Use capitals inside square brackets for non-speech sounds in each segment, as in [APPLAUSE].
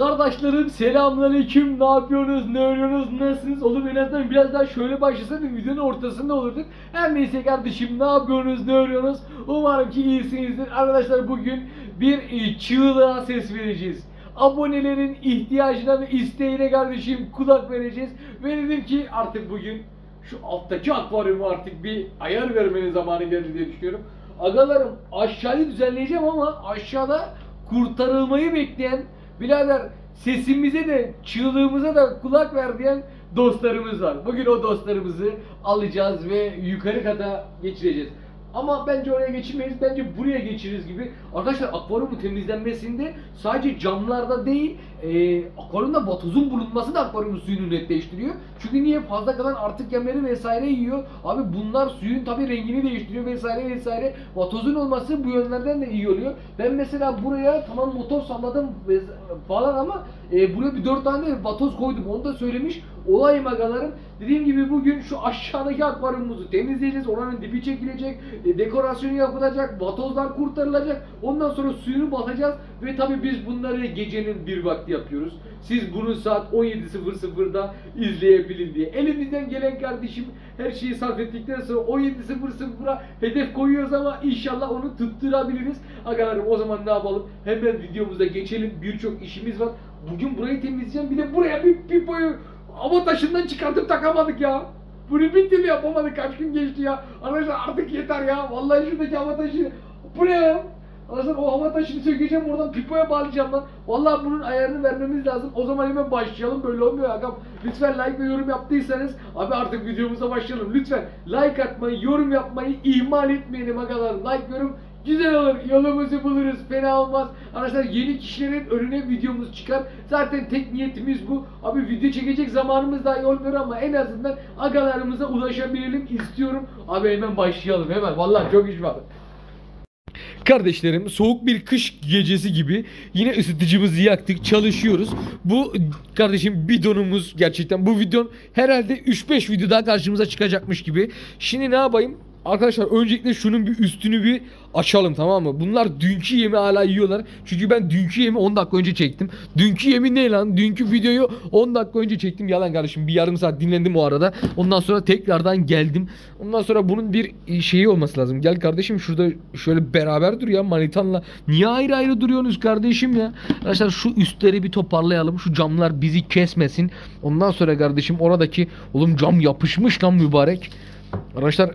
Kardeşlerim selamünaleyküm. Ne yapıyorsunuz? Ne örüyorsunuz? Nasılsınız? Oğlum en azından biraz daha şöyle başlasaydık videonun ortasında olurduk. Her neyse kardeşim ne yapıyorsunuz? Ne örüyorsunuz? Umarım ki iyisinizdir. Arkadaşlar bugün bir e, çığlığa ses vereceğiz. Abonelerin ihtiyacına ve isteğine kardeşim kulak vereceğiz. Ve dedim ki artık bugün şu alttaki akvaryumu artık bir ayar vermenin zamanı geldi diye düşünüyorum. Agalarım aşağıyı düzenleyeceğim ama aşağıda kurtarılmayı bekleyen birader sesimize de çığlığımıza da kulak ver diyen dostlarımız var. Bugün o dostlarımızı alacağız ve yukarı kata geçireceğiz. Ama bence oraya geçirmeyiz. Bence buraya geçiririz gibi. Arkadaşlar akvaryumun temizlenmesinde sadece camlarda değil, e, akvaryumda vatozun bulunması da akvaryumun suyunu netleştiriyor. Çünkü niye fazla kalan artık yemleri vesaire yiyor. Abi bunlar suyun tabi rengini değiştiriyor vesaire vesaire. Vatozun olması bu yönlerden de iyi oluyor. Ben mesela buraya tamam motor salladım falan ama e, buraya bir dört tane vatoz koydum. Onu da söylemiş olayım agalarım. Dediğim gibi bugün şu aşağıdaki akvaryumumuzu temizleyeceğiz. Oranın dibi çekilecek, e, dekorasyonu yapılacak, vatozlar kurtarılacak. Ondan sonra suyunu basacağız ve tabi biz bunları gecenin bir vakti yapıyoruz. Siz bunu saat 17.00'da izleyebilin diye. Elimizden gelen kardeşim her şeyi sarf ettikten sonra 17.00'a hedef koyuyoruz ama inşallah onu tutturabiliriz. Agalarım o zaman ne yapalım? Hemen videomuza geçelim. Birçok işimiz var. Bugün burayı temizleyeceğim. Bir de buraya bir pipoyu hava taşından çıkartıp takamadık ya. Bunu bitti mi yapamadık kaç gün geçti ya. Arkadaşlar artık yeter ya. Vallahi şuradaki hava taşı. Bu ne ya? Arkadaşlar o hava taşını sökeceğim oradan pipoya bağlayacağım lan. Vallahi bunun ayarını vermemiz lazım. O zaman hemen başlayalım. Böyle olmuyor agam. Lütfen like ve yorum yaptıysanız abi artık videomuza başlayalım. Lütfen like atmayı, yorum yapmayı ihmal etmeyelim agalar. Like, yorum Güzel olur. Yolumuzu buluruz. Fena olmaz. Arkadaşlar yeni kişilerin önüne videomuz çıkar. Zaten tek niyetimiz bu. Abi video çekecek zamanımız dahi olmuyor ama en azından agalarımıza ulaşabilelim istiyorum. Abi hemen başlayalım hemen. Vallahi çok iş var. Kardeşlerim soğuk bir kış gecesi gibi yine ısıtıcımızı yaktık çalışıyoruz. Bu kardeşim bidonumuz gerçekten bu videon herhalde 3-5 video daha karşımıza çıkacakmış gibi. Şimdi ne yapayım? Arkadaşlar öncelikle şunun bir üstünü bir açalım tamam mı? Bunlar dünkü yemi hala yiyorlar. Çünkü ben dünkü yemi 10 dakika önce çektim. Dünkü yemi ne lan? Dünkü videoyu 10 dakika önce çektim. Yalan kardeşim bir yarım saat dinlendim o arada. Ondan sonra tekrardan geldim. Ondan sonra bunun bir şeyi olması lazım. Gel kardeşim şurada şöyle beraber dur ya manitanla. Niye ayrı ayrı duruyorsunuz kardeşim ya? Arkadaşlar şu üstleri bir toparlayalım. Şu camlar bizi kesmesin. Ondan sonra kardeşim oradaki oğlum cam yapışmış lan mübarek. Arkadaşlar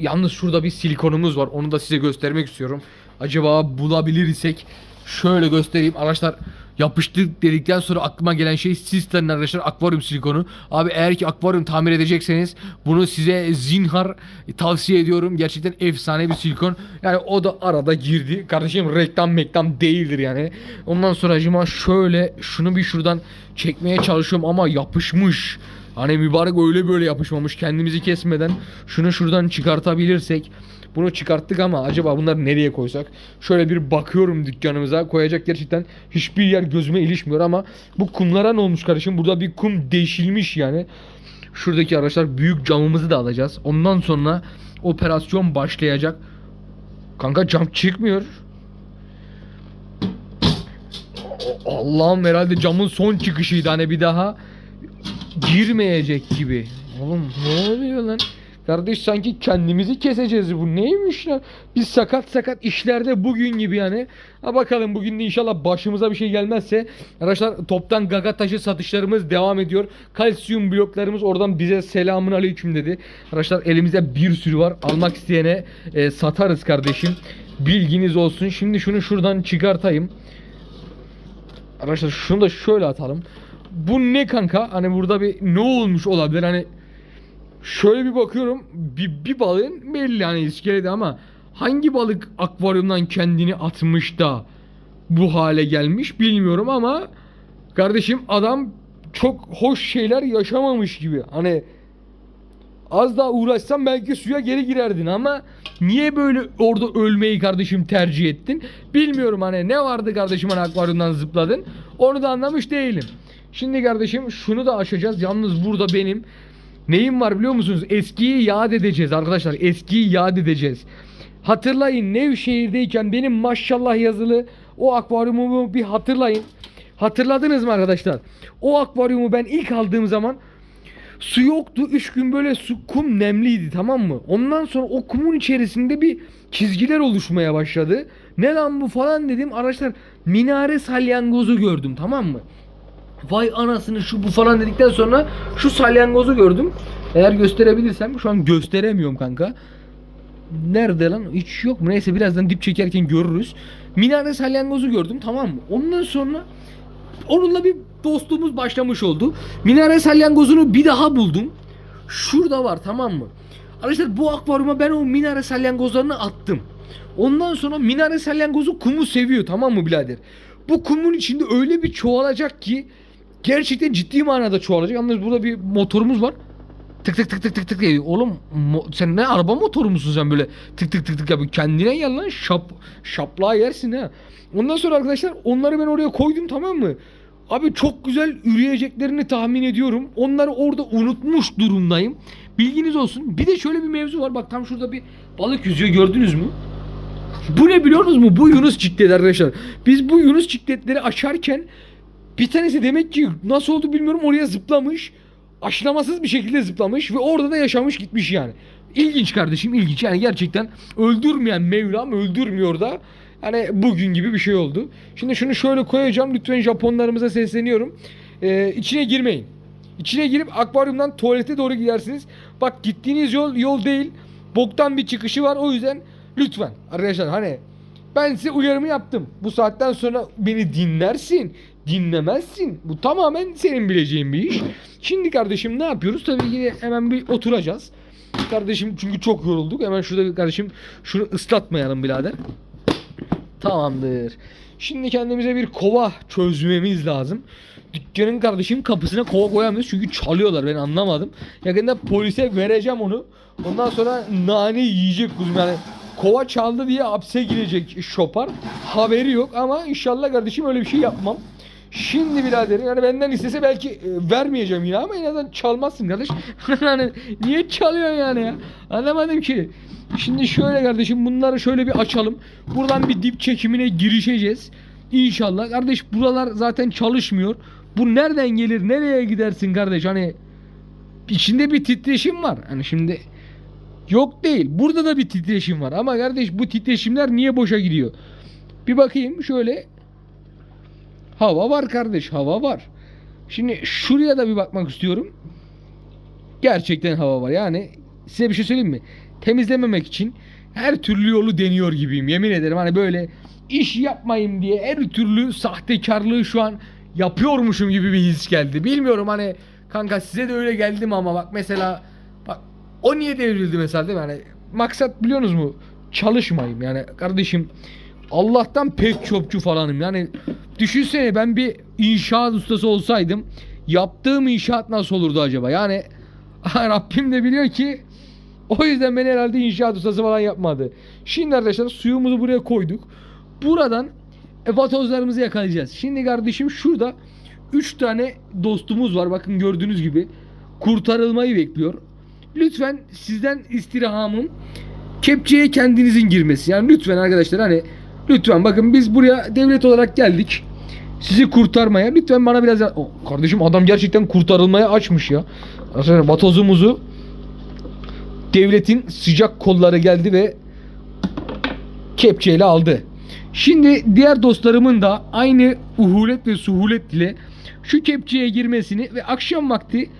Yalnız şurada bir silikonumuz var. Onu da size göstermek istiyorum. Acaba bulabilir isek şöyle göstereyim. Arkadaşlar yapıştık dedikten sonra aklıma gelen şey Sister'in arkadaşlar akvaryum silikonu. Abi eğer ki akvaryum tamir edecekseniz bunu size zinhar tavsiye ediyorum. Gerçekten efsane bir silikon. Yani o da arada girdi. Kardeşim reklam meklam değildir yani. Ondan sonra acaba şöyle şunu bir şuradan çekmeye çalışıyorum ama yapışmış. Hani mübarek öyle böyle yapışmamış kendimizi kesmeden şunu şuradan çıkartabilirsek. Bunu çıkarttık ama acaba bunları nereye koysak? Şöyle bir bakıyorum dükkanımıza. Koyacak gerçekten hiçbir yer gözüme ilişmiyor ama bu kumlara ne olmuş kardeşim? Burada bir kum deşilmiş yani. Şuradaki araçlar büyük camımızı da alacağız. Ondan sonra operasyon başlayacak. Kanka cam çıkmıyor. Allah'ım herhalde camın son çıkışıydı hani bir daha girmeyecek gibi. Oğlum ne oluyor lan? Kardeş sanki kendimizi keseceğiz bu neymiş lan? Biz sakat sakat işlerde bugün gibi yani. Ha bakalım bugün de inşallah başımıza bir şey gelmezse. Arkadaşlar toptan gaga taşı satışlarımız devam ediyor. Kalsiyum bloklarımız oradan bize selamun aleyküm dedi. Arkadaşlar elimizde bir sürü var. Almak isteyene e, satarız kardeşim. Bilginiz olsun. Şimdi şunu şuradan çıkartayım. Arkadaşlar şunu da şöyle atalım. Bu ne kanka? Hani burada bir ne olmuş olabilir? Hani şöyle bir bakıyorum. Bir, bir balığın belli hani iskelede ama hangi balık akvaryumdan kendini atmış da bu hale gelmiş bilmiyorum ama kardeşim adam çok hoş şeyler yaşamamış gibi. Hani az daha uğraşsan belki suya geri girerdin ama niye böyle orada ölmeyi kardeşim tercih ettin? Bilmiyorum hani ne vardı kardeşim hani akvaryumdan zıpladın. Onu da anlamış değilim. Şimdi kardeşim şunu da aşacağız. Yalnız burada benim neyim var biliyor musunuz? Eskiyi yad edeceğiz arkadaşlar. Eskiyi yad edeceğiz. Hatırlayın Nevşehir'deyken benim maşallah yazılı o akvaryumumu bir hatırlayın. Hatırladınız mı arkadaşlar? O akvaryumu ben ilk aldığım zaman su yoktu. 3 gün böyle su kum nemliydi tamam mı? Ondan sonra o kumun içerisinde bir çizgiler oluşmaya başladı. Ne lan bu falan dedim. Arkadaşlar minare salyangozu gördüm tamam mı? Vay anasını şu bu falan dedikten sonra şu salyangozu gördüm. Eğer gösterebilirsem şu an gösteremiyorum kanka. Nerede lan? Hiç yok mu? Neyse birazdan dip çekerken görürüz. Minare salyangozu gördüm tamam mı? Ondan sonra onunla bir dostluğumuz başlamış oldu. Minare salyangozunu bir daha buldum. Şurada var tamam mı? Arkadaşlar bu akvaryuma ben o minare salyangozlarını attım. Ondan sonra minare salyangozu kumu seviyor tamam mı birader? Bu kumun içinde öyle bir çoğalacak ki gerçekten ciddi manada çoğalacak. Yalnız burada bir motorumuz var. Tık tık tık tık tık tık diyor. Oğlum sen ne araba motoru musun sen böyle tık tık tık tık yapıyor. Kendine gel lan şap şaplığa yersin ha. Ondan sonra arkadaşlar onları ben oraya koydum tamam mı? Abi çok güzel üreyeceklerini tahmin ediyorum. Onları orada unutmuş durumdayım. Bilginiz olsun. Bir de şöyle bir mevzu var. Bak tam şurada bir balık yüzüyor gördünüz mü? Bu ne biliyor musunuz mu? Bu Yunus ciklet arkadaşlar. Biz bu Yunus cikletleri açarken bir tanesi demek ki nasıl oldu bilmiyorum oraya zıplamış. Aşılamasız bir şekilde zıplamış ve orada da yaşamış gitmiş yani. İlginç kardeşim ilginç yani gerçekten öldürmeyen Mevlam öldürmüyor da yani bugün gibi bir şey oldu. Şimdi şunu şöyle koyacağım lütfen Japonlarımıza sesleniyorum. Ee, içine girmeyin. İçine girip akvaryumdan tuvalete doğru gidersiniz. Bak gittiğiniz yol yol değil. Boktan bir çıkışı var o yüzden lütfen arkadaşlar hani ben size uyarımı yaptım. Bu saatten sonra beni dinlersin, dinlemezsin. Bu tamamen senin bileceğin bir iş. Şimdi kardeşim ne yapıyoruz? Tabii ki de hemen bir oturacağız. Kardeşim çünkü çok yorulduk. Hemen şurada kardeşim şunu ıslatmayalım birader. Tamamdır. Şimdi kendimize bir kova çözmemiz lazım. Dükkanın kardeşim kapısına kova koyamıyoruz çünkü çalıyorlar ben anlamadım. Yakında polise vereceğim onu. Ondan sonra nane yiyecek kuzum yani. Kova çaldı diye hapse girecek şopar. Haberi yok ama inşallah kardeşim öyle bir şey yapmam. Şimdi biraderim yani benden istese belki e, vermeyeceğim yine ama en azından çalmazsın kardeş. [LAUGHS] hani niye çalıyorsun yani ya? Anlamadım ki. Şimdi şöyle kardeşim bunları şöyle bir açalım. Buradan bir dip çekimine girişeceğiz. İnşallah. Kardeş buralar zaten çalışmıyor. Bu nereden gelir? Nereye gidersin kardeş? Hani içinde bir titreşim var. Hani şimdi yok değil. Burada da bir titreşim var. Ama kardeş bu titreşimler niye boşa gidiyor? Bir bakayım şöyle. Hava var kardeş. Hava var. Şimdi şuraya da bir bakmak istiyorum. Gerçekten hava var. Yani size bir şey söyleyeyim mi? Temizlememek için her türlü yolu deniyor gibiyim. Yemin ederim hani böyle iş yapmayayım diye her türlü sahtekarlığı şu an yapıyormuşum gibi bir his geldi. Bilmiyorum hani kanka size de öyle geldi mi ama bak mesela o niye devrildi mesela değil mi? Hani maksat biliyorsunuz mu? Çalışmayayım yani kardeşim Allah'tan pek çöpçü falanım. Yani düşünsene ben bir inşaat ustası olsaydım yaptığım inşaat nasıl olurdu acaba? Yani [LAUGHS] Rabbim de biliyor ki o yüzden beni herhalde inşaat ustası falan yapmadı. Şimdi arkadaşlar suyumuzu buraya koyduk. Buradan e, vatozlarımızı yakalayacağız. Şimdi kardeşim şurada 3 tane dostumuz var. Bakın gördüğünüz gibi kurtarılmayı bekliyor. Lütfen sizden istirhamım kepçeye kendinizin girmesi. Yani lütfen arkadaşlar hani lütfen bakın biz buraya devlet olarak geldik. Sizi kurtarmaya. Lütfen bana biraz ya- O, kardeşim adam gerçekten kurtarılmaya açmış ya. Arkadaşlar vatozumuzu devletin sıcak kolları geldi ve kepçeyle aldı. Şimdi diğer dostlarımın da aynı uhulet ve suhulet ile şu kepçeye girmesini ve akşam vakti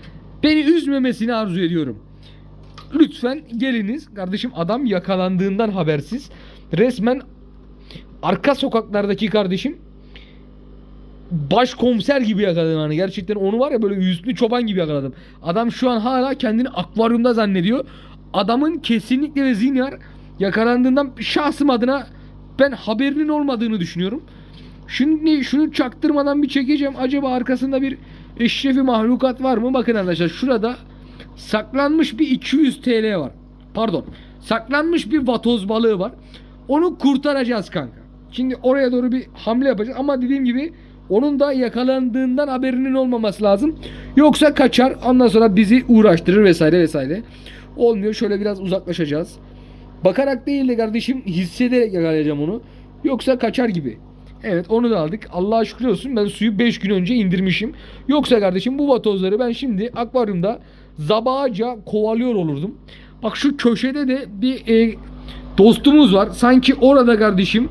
beni üzmemesini arzu ediyorum. Lütfen geliniz. Kardeşim adam yakalandığından habersiz. Resmen arka sokaklardaki kardeşim başkomiser gibi yakaladım yani gerçekten onu var ya böyle yüzlü çoban gibi yakaladım. Adam şu an hala kendini akvaryumda zannediyor. Adamın kesinlikle ve zinhar yakalandığından şahsım adına ben haberinin olmadığını düşünüyorum. Şimdi şunu çaktırmadan bir çekeceğim. Acaba arkasında bir eşrefi mahlukat var mı? Bakın arkadaşlar şurada saklanmış bir 200 TL var. Pardon. Saklanmış bir vatoz balığı var. Onu kurtaracağız kanka. Şimdi oraya doğru bir hamle yapacağız ama dediğim gibi onun da yakalandığından haberinin olmaması lazım. Yoksa kaçar ondan sonra bizi uğraştırır vesaire vesaire. Olmuyor şöyle biraz uzaklaşacağız. Bakarak değil de kardeşim hissederek yakalayacağım onu. Yoksa kaçar gibi. Evet onu da aldık. Allah'a şükür olsun ben suyu 5 gün önce indirmişim. Yoksa kardeşim bu vatozları ben şimdi akvaryumda zabaca kovalıyor olurdum. Bak şu köşede de bir e, dostumuz var. Sanki orada kardeşim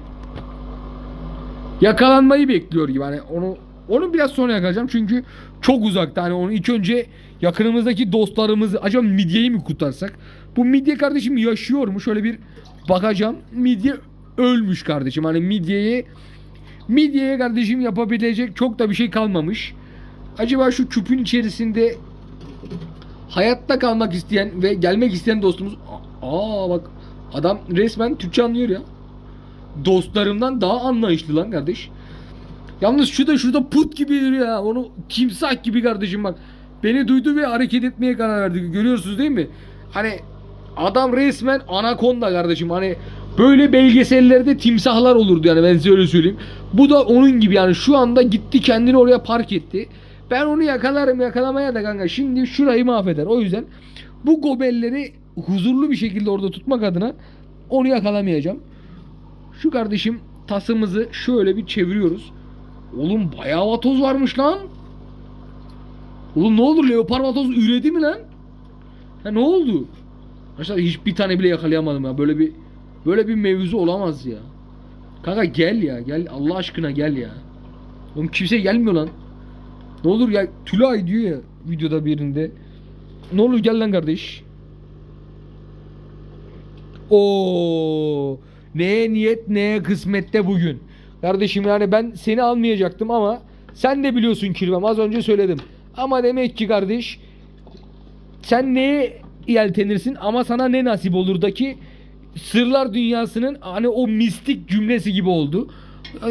yakalanmayı bekliyor gibi. Hani onu onu biraz sonra yakalayacağım çünkü çok uzakta. Hani onu ilk önce yakınımızdaki dostlarımızı acaba midyeyi mi kurtarsak? Bu midye kardeşim yaşıyor mu? Şöyle bir bakacağım. Midye ölmüş kardeşim. Hani midyeye midyeye kardeşim yapabilecek çok da bir şey kalmamış. Acaba şu küpün içerisinde hayatta kalmak isteyen ve gelmek isteyen dostumuz aa bak adam resmen Türkçe anlıyor ya. Dostlarımdan daha anlayışlı lan kardeş. Yalnız şu da şurada put gibi duruyor ya. Onu timsah gibi kardeşim bak. Beni duydu ve hareket etmeye karar verdi. Görüyorsunuz değil mi? Hani adam resmen anakonda kardeşim. Hani böyle belgesellerde timsahlar olurdu yani ben size öyle söyleyeyim. Bu da onun gibi yani şu anda gitti kendini oraya park etti. Ben onu yakalarım yakalamaya da kanka. Şimdi şurayı mahveder. O yüzden bu gobelleri huzurlu bir şekilde orada tutmak adına onu yakalamayacağım. Şu kardeşim tasımızı şöyle bir çeviriyoruz. Oğlum bayağı vatoz varmış lan. Oğlum ne olur leopar vatoz üredi mi lan? Ha ne oldu? Arkadaşlar hiçbir tane bile yakalayamadım ya. Böyle bir böyle bir mevzu olamaz ya. Kanka gel ya gel Allah aşkına gel ya. Oğlum kimse gelmiyor lan. Ne olur ya Tülay diyor ya videoda birinde. Ne olur gel lan kardeş. Oo, neye niyet neye kısmette bugün. Kardeşim yani ben seni almayacaktım ama sen de biliyorsun kirvem az önce söyledim. Ama demek ki kardeş sen neye yeltenirsin ama sana ne nasip olur da ki sırlar dünyasının hani o mistik cümlesi gibi oldu.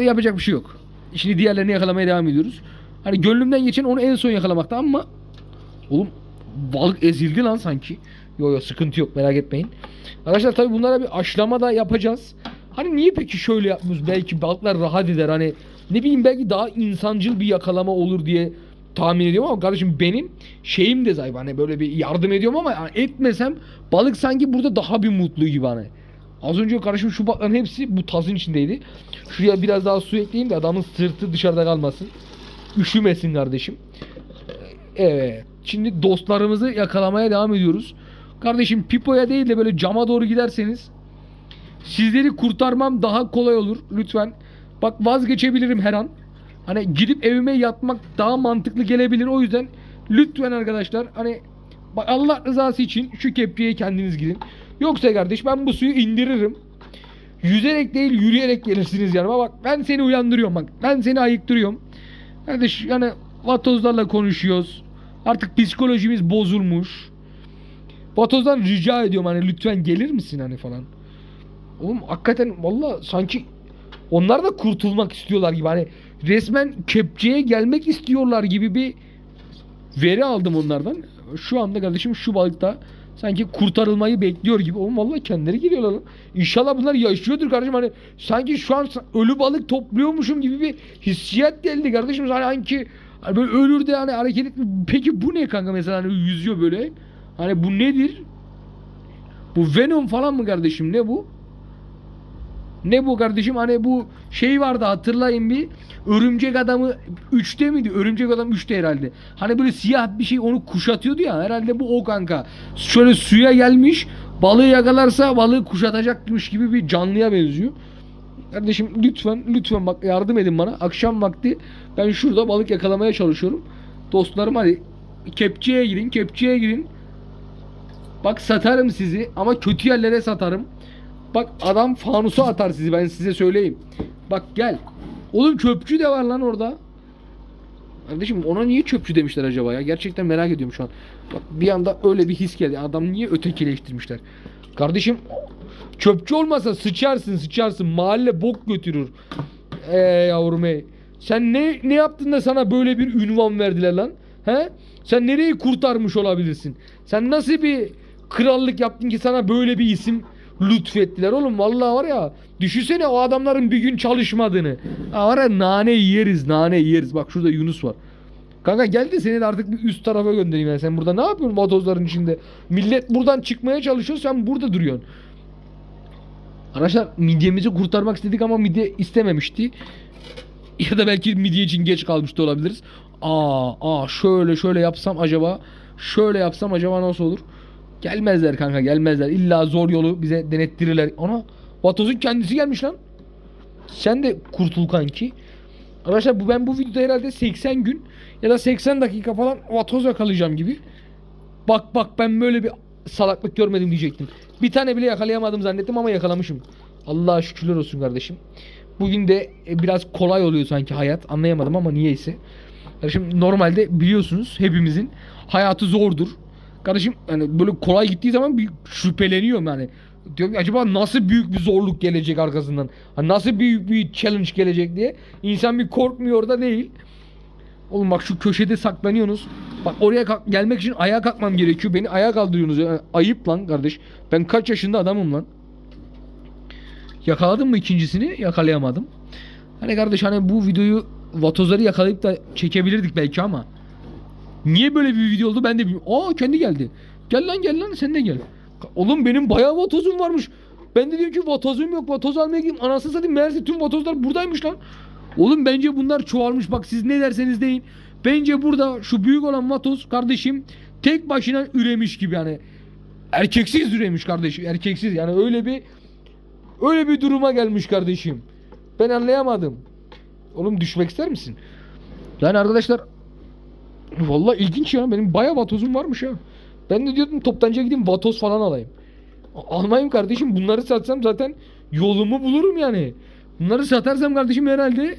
Yapacak bir şey yok. Şimdi diğerlerini yakalamaya devam ediyoruz. Hani gönlümden geçen onu en son yakalamakta ama oğlum balık ezildi lan sanki. Yok yok sıkıntı yok merak etmeyin. Arkadaşlar tabi bunlara bir aşlama da yapacağız. Hani niye peki şöyle yapmıyoruz? Belki balıklar rahat eder. Hani ne bileyim belki daha insancıl bir yakalama olur diye tahmin ediyorum ama kardeşim benim şeyim de zayıf. Hani böyle bir yardım ediyorum ama yani etmesem balık sanki burada daha bir mutlu gibi hani. Az önce kardeşim şu balıkların hepsi bu tazın içindeydi. Şuraya biraz daha su ekleyeyim de adamın sırtı dışarıda kalmasın. Üşümesin kardeşim. Evet. Şimdi dostlarımızı yakalamaya devam ediyoruz. Kardeşim pipoya değil de böyle cama doğru giderseniz sizleri kurtarmam daha kolay olur. Lütfen. Bak vazgeçebilirim her an. Hani gidip evime yatmak daha mantıklı gelebilir. O yüzden lütfen arkadaşlar hani bak Allah rızası için şu kepçeye kendiniz gidin. Yoksa kardeş ben bu suyu indiririm. Yüzerek değil yürüyerek gelirsiniz yanıma. Bak ben seni uyandırıyorum bak. Ben seni ayıktırıyorum. Kardeş yani vatozlarla konuşuyoruz. Artık psikolojimiz bozulmuş. Vatoz'dan rica ediyorum hani lütfen gelir misin hani falan. Oğlum hakikaten valla sanki onlar da kurtulmak istiyorlar gibi hani resmen kepçeye gelmek istiyorlar gibi bir veri aldım onlardan. Şu anda kardeşim şu balıkta sanki kurtarılmayı bekliyor gibi. Oğlum vallahi kendileri geliyorlar. İnşallah bunlar yaşıyordur kardeşim hani sanki şu an ölü balık topluyormuşum gibi bir hissiyat geldi kardeşim. Hani sanki hani böyle ölür de hani hareket etmiyor. Peki bu ne kanka mesela hani yüzüyor böyle. Hani bu nedir? Bu Venom falan mı kardeşim ne bu? Ne bu kardeşim? Hani bu şey vardı hatırlayın bir. Örümcek adamı 3'te miydi? Örümcek adam 3'te herhalde. Hani böyle siyah bir şey onu kuşatıyordu ya. Herhalde bu o kanka. Şöyle suya gelmiş. Balığı yakalarsa balığı kuşatacakmış gibi bir canlıya benziyor. Kardeşim lütfen lütfen bak yardım edin bana. Akşam vakti ben şurada balık yakalamaya çalışıyorum. Dostlarım hadi kepçeye girin, kepçeye girin. Bak satarım sizi ama kötü yerlere satarım. Bak adam fanusu atar sizi ben size söyleyeyim. Bak gel. Oğlum çöpçü de var lan orada. Kardeşim ona niye çöpçü demişler acaba ya? Gerçekten merak ediyorum şu an. Bak bir anda öyle bir his geldi. Adam niye ötekileştirmişler? Kardeşim çöpçü olmasa sıçarsın sıçarsın. Mahalle bok götürür. Ee yavrum ey. Sen ne ne yaptın da sana böyle bir ünvan verdiler lan? He? Sen nereyi kurtarmış olabilirsin? Sen nasıl bir krallık yaptın ki sana böyle bir isim lütfettiler oğlum vallahi var ya düşünsene o adamların bir gün çalışmadığını. Ha var ya nane yeriz nane yeriz. Bak şurada Yunus var. Kanka gel de seni de artık bir üst tarafa göndereyim yani. Sen burada ne yapıyorsun vatozların içinde? Millet buradan çıkmaya çalışıyor sen burada duruyorsun. Arkadaşlar midyemizi kurtarmak istedik ama midye istememişti. Ya da belki midye için geç kalmış da olabiliriz. Aa, aa şöyle şöyle yapsam acaba şöyle yapsam acaba nasıl olur? Gelmezler kanka gelmezler. İlla zor yolu bize denettirirler. Ana Vatoz'un kendisi gelmiş lan. Sen de kurtul kanki. Arkadaşlar bu ben bu videoda herhalde 80 gün ya da 80 dakika falan vatoz yakalayacağım gibi. Bak bak ben böyle bir salaklık görmedim diyecektim. Bir tane bile yakalayamadım zannettim ama yakalamışım. Allah'a şükürler olsun kardeşim. Bugün de e, biraz kolay oluyor sanki hayat. Anlayamadım ama niyeyse. Kardeşim normalde biliyorsunuz hepimizin hayatı zordur. Kardeşim yani böyle kolay gittiği zaman bir şüpheleniyorum yani. Diyorum ki acaba nasıl büyük bir zorluk gelecek arkasından? Hani nasıl büyük bir challenge gelecek diye. İnsan bir korkmuyor da değil. Oğlum bak şu köşede saklanıyorsunuz. Bak oraya kalk- gelmek için ayağa kalkmam gerekiyor. Beni ayağa kaldırıyorsunuz. ya. ayıp lan kardeş. Ben kaç yaşında adamım lan. Yakaladım mı ikincisini? Yakalayamadım. Hani kardeş hani bu videoyu vatozları yakalayıp da çekebilirdik belki ama. Niye böyle bir video oldu ben de bilmiyorum. Aa kendi geldi. Gel lan gel lan sen de gel. Oğlum benim bayağı vatozum varmış. Ben de diyorum ki vatozum yok. Vatoz almaya gideyim. Anasını satayım meğerse tüm vatozlar buradaymış lan. Oğlum bence bunlar çoğalmış. Bak siz ne derseniz deyin. Bence burada şu büyük olan vatoz kardeşim tek başına üremiş gibi yani. Erkeksiz üremiş kardeşim. Erkeksiz yani öyle bir öyle bir duruma gelmiş kardeşim. Ben anlayamadım. Oğlum düşmek ister misin? Yani arkadaşlar Vallahi ilginç ya. Benim bayağı vatozum varmış ha. Ben de diyordum toptancıya gideyim vatoz falan alayım. Almayayım kardeşim. Bunları satsam zaten yolumu bulurum yani. Bunları satarsam kardeşim herhalde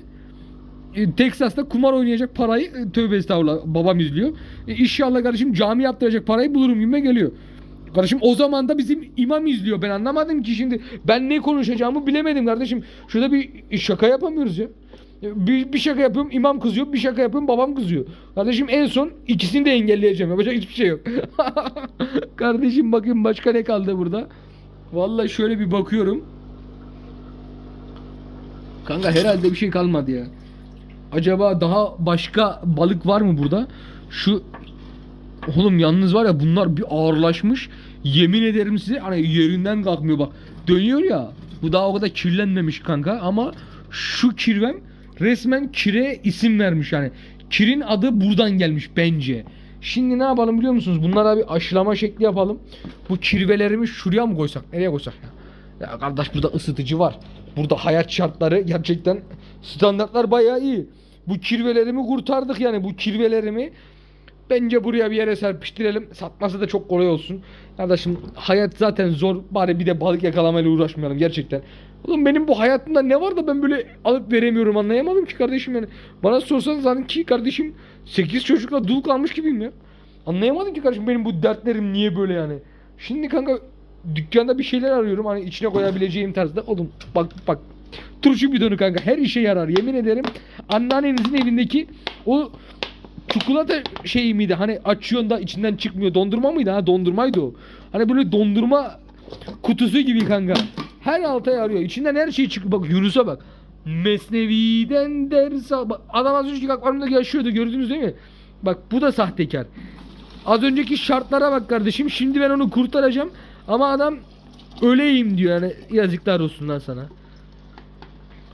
e, Texas'ta kumar oynayacak parayı e, tövbe estağfurullah babam izliyor. E, inşallah kardeşim cami yaptıracak parayı bulurum gibime geliyor. Kardeşim o zaman da bizim imam izliyor. Ben anlamadım ki şimdi. Ben ne konuşacağımı bilemedim kardeşim. Şurada bir şaka yapamıyoruz ya. Bir, bir şaka yapıyorum imam kızıyor. Bir şaka yapıyorum babam kızıyor. Kardeşim en son ikisini de engelleyeceğim. Yapacak hiçbir şey yok. [LAUGHS] kardeşim bakayım başka ne kaldı burada. Vallahi şöyle bir bakıyorum. Kanka herhalde bir şey kalmadı ya. Acaba daha başka balık var mı burada? Şu Oğlum yalnız var ya bunlar bir ağırlaşmış. Yemin ederim size hani yerinden kalkmıyor bak. Dönüyor ya. Bu daha o kadar kirlenmemiş kanka ama şu kirvem resmen kire isim vermiş yani. Kirin adı buradan gelmiş bence. Şimdi ne yapalım biliyor musunuz? Bunlara bir aşılama şekli yapalım. Bu kirvelerimi şuraya mı koysak? Nereye koysak ya? Ya kardeş burada ısıtıcı var. Burada hayat şartları gerçekten standartlar bayağı iyi. Bu kirvelerimi kurtardık yani bu kirvelerimi Bence buraya bir yere serpiştirelim. Satması da çok kolay olsun. Kardeşim hayat zaten zor. Bari bir de balık yakalamayla uğraşmayalım gerçekten. Oğlum benim bu hayatımda ne var da ben böyle alıp veremiyorum anlayamadım ki kardeşim yani. Bana sorsanız hani ki kardeşim 8 çocukla dul kalmış gibiyim ya. Anlayamadım ki kardeşim benim bu dertlerim niye böyle yani. Şimdi kanka dükkanda bir şeyler arıyorum hani içine koyabileceğim tarzda. Oğlum bak bak turşu bidonu kanka her işe yarar yemin ederim. Anneannenizin evindeki o çikolata şeyi miydi? Hani açıyorsun da içinden çıkmıyor. Dondurma mıydı? Ha dondurmaydı o. Hani böyle dondurma kutusu gibi kanka. Her alta yarıyor. İçinden her şey çıkıyor. Bak Yunus'a bak. Mesnevi'den ders al. Bak, Adam az önceki akvaryumda yaşıyordu. Gördünüz değil mi? Bak bu da sahtekar. Az önceki şartlara bak kardeşim. Şimdi ben onu kurtaracağım. Ama adam öleyim diyor yani. Yazıklar olsun lan sana.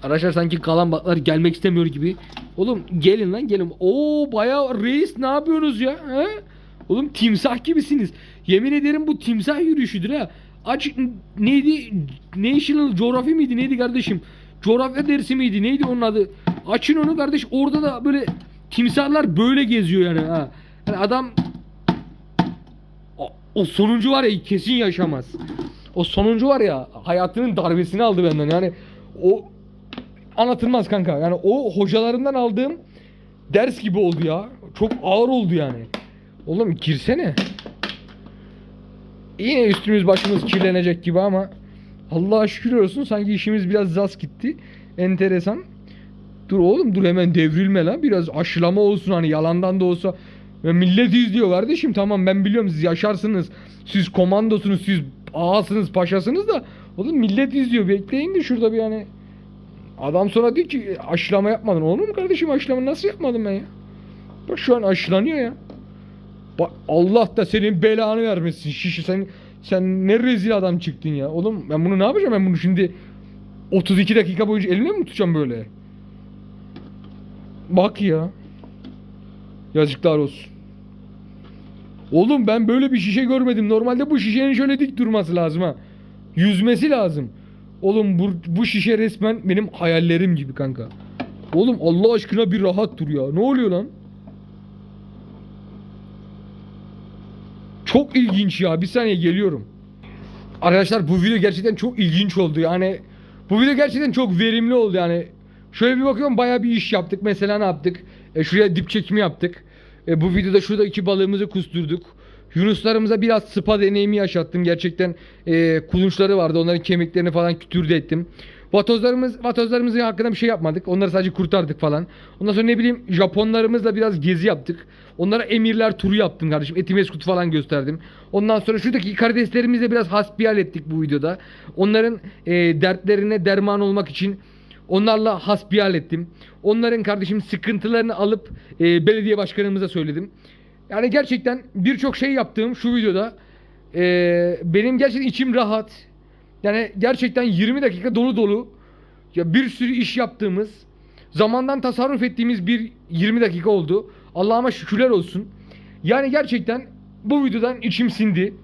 Arkadaşlar sanki kalan baklar gelmek istemiyor gibi. Oğlum gelin lan gelin. Oo bayağı reis ne yapıyorsunuz ya? He? Oğlum timsah gibisiniz. Yemin ederim bu timsah yürüyüşüdür ha. Aç neydi? National Geography miydi? Neydi kardeşim? Coğrafya dersi miydi? Neydi onun adı? Açın onu kardeş. Orada da böyle timsahlar böyle geziyor yani ha. Yani adam o, o sonuncu var ya kesin yaşamaz. O sonuncu var ya hayatının darbesini aldı benden yani. O anlatılmaz kanka. Yani o hocalarından aldığım ders gibi oldu ya. Çok ağır oldu yani. Oğlum girsene. Yine üstümüz başımız kirlenecek gibi ama Allah'a şükür olsun sanki işimiz biraz zas gitti. Enteresan. Dur oğlum dur hemen devrilme lan. Biraz aşılama olsun hani yalandan da olsa. Ve millet izliyor kardeşim tamam ben biliyorum siz yaşarsınız. Siz komandosunuz siz ağasınız paşasınız da. Oğlum millet izliyor bekleyin de şurada bir hani. Adam sonra diyor ki aşılama yapmadın. Olur mu kardeşim aşılama nasıl yapmadım ben ya? Bak şu an aşılanıyor ya. Bak Allah da senin belanı vermesin şişi sen sen ne rezil adam çıktın ya. Oğlum ben bunu ne yapacağım ben bunu şimdi 32 dakika boyunca elimle mi tutacağım böyle? Bak ya. Yazıklar olsun. Oğlum ben böyle bir şişe görmedim. Normalde bu şişenin şöyle dik durması lazım ha. Yüzmesi lazım. Oğlum bu, bu şişe resmen benim hayallerim gibi kanka. Oğlum Allah aşkına bir rahat dur ya. Ne oluyor lan? Çok ilginç ya. Bir saniye geliyorum. Arkadaşlar bu video gerçekten çok ilginç oldu. Yani bu video gerçekten çok verimli oldu yani. Şöyle bir bakıyorum bayağı bir iş yaptık. Mesela ne yaptık? E, şuraya dip çekimi yaptık. E, bu videoda şurada iki balığımızı kusturduk. Yunuslarımıza biraz spa deneyimi yaşattım. Gerçekten e, kulunçları vardı. Onların kemiklerini falan kütürdü ettim. Vatozlarımız, vatozlarımızın hakkında bir şey yapmadık. Onları sadece kurtardık falan. Ondan sonra ne bileyim Japonlarımızla biraz gezi yaptık. Onlara emirler turu yaptım kardeşim. Etimeskut falan gösterdim. Ondan sonra şuradaki karideslerimizle biraz hasbihal ettik bu videoda. Onların e, dertlerine derman olmak için onlarla hasbihal ettim. Onların kardeşim sıkıntılarını alıp e, belediye başkanımıza söyledim. Yani gerçekten birçok şey yaptığım şu videoda e, benim gerçekten içim rahat. Yani gerçekten 20 dakika dolu dolu ya bir sürü iş yaptığımız, zamandan tasarruf ettiğimiz bir 20 dakika oldu. Allah'ıma şükürler olsun. Yani gerçekten bu videodan içim sindi.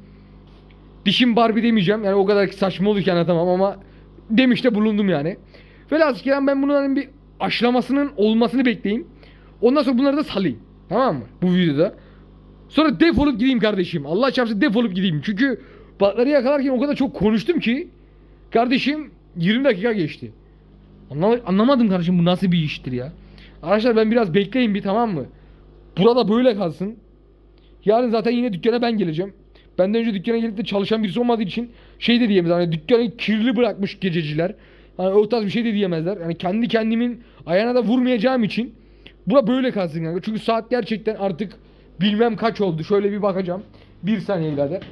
Dişim Barbie demeyeceğim. Yani o kadar saçma olur ki anlatamam ama demişte bulundum yani. Velhasıl ben bunların bir aşılamasının olmasını bekleyeyim. Ondan sonra bunları da salayım. Tamam mı? Bu videoda. Sonra defolup gideyim kardeşim. Allah çarpsın defolup gideyim. Çünkü balıkları yakalarken o kadar çok konuştum ki kardeşim 20 dakika geçti. Anlama- anlamadım kardeşim bu nasıl bir iştir ya. Arkadaşlar ben biraz bekleyin bir tamam mı? Burada böyle kalsın. Yarın zaten yine dükkana ben geleceğim. Benden önce dükkana gelip de çalışan birisi olmadığı için şey de diyemez. Hani dükkanı kirli bırakmış gececiler. Hani o tarz bir şey de diyemezler. Yani kendi kendimin ayağına da vurmayacağım için bura böyle kalsın kanka. Çünkü saat gerçekten artık bilmem kaç oldu. Şöyle bir bakacağım. Bir saniye birader.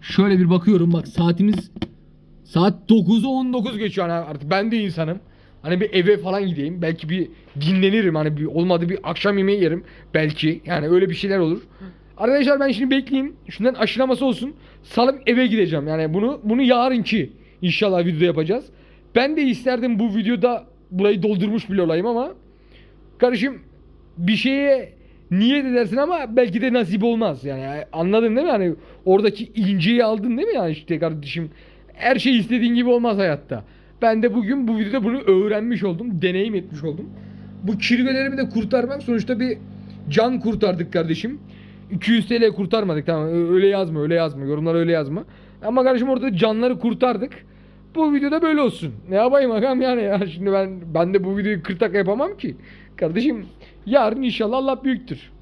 Şöyle bir bakıyorum bak saatimiz saat 9'u 19 geçiyor hani artık ben de insanım. Hani bir eve falan gideyim. Belki bir dinlenirim. Hani bir olmadı bir akşam yemeği yerim. Belki. Yani öyle bir şeyler olur. Arkadaşlar ben şimdi bekleyeyim. Şundan aşılaması olsun. Salıp eve gideceğim. Yani bunu bunu yarınki inşallah videoda yapacağız. Ben de isterdim bu videoda burayı doldurmuş bile olayım ama kardeşim bir şeye niyet edersin ama belki de nasip olmaz. Yani anladın değil mi? Hani oradaki inceyi aldın değil mi yani işte kardeşim her şey istediğin gibi olmaz hayatta. Ben de bugün bu videoda bunu öğrenmiş oldum. Deneyim etmiş oldum. Bu kirvelerimi de kurtarmak sonuçta bir can kurtardık kardeşim. 200 TL kurtarmadık tamam öyle yazma öyle yazma yorumlara öyle yazma. Ama kardeşim orada canları kurtardık. Bu videoda böyle olsun. Ne yapayım agam yani [LAUGHS] ya şimdi ben ben de bu videoyu 40 dakika yapamam ki. Kardeşim yarın inşallah Allah büyüktür.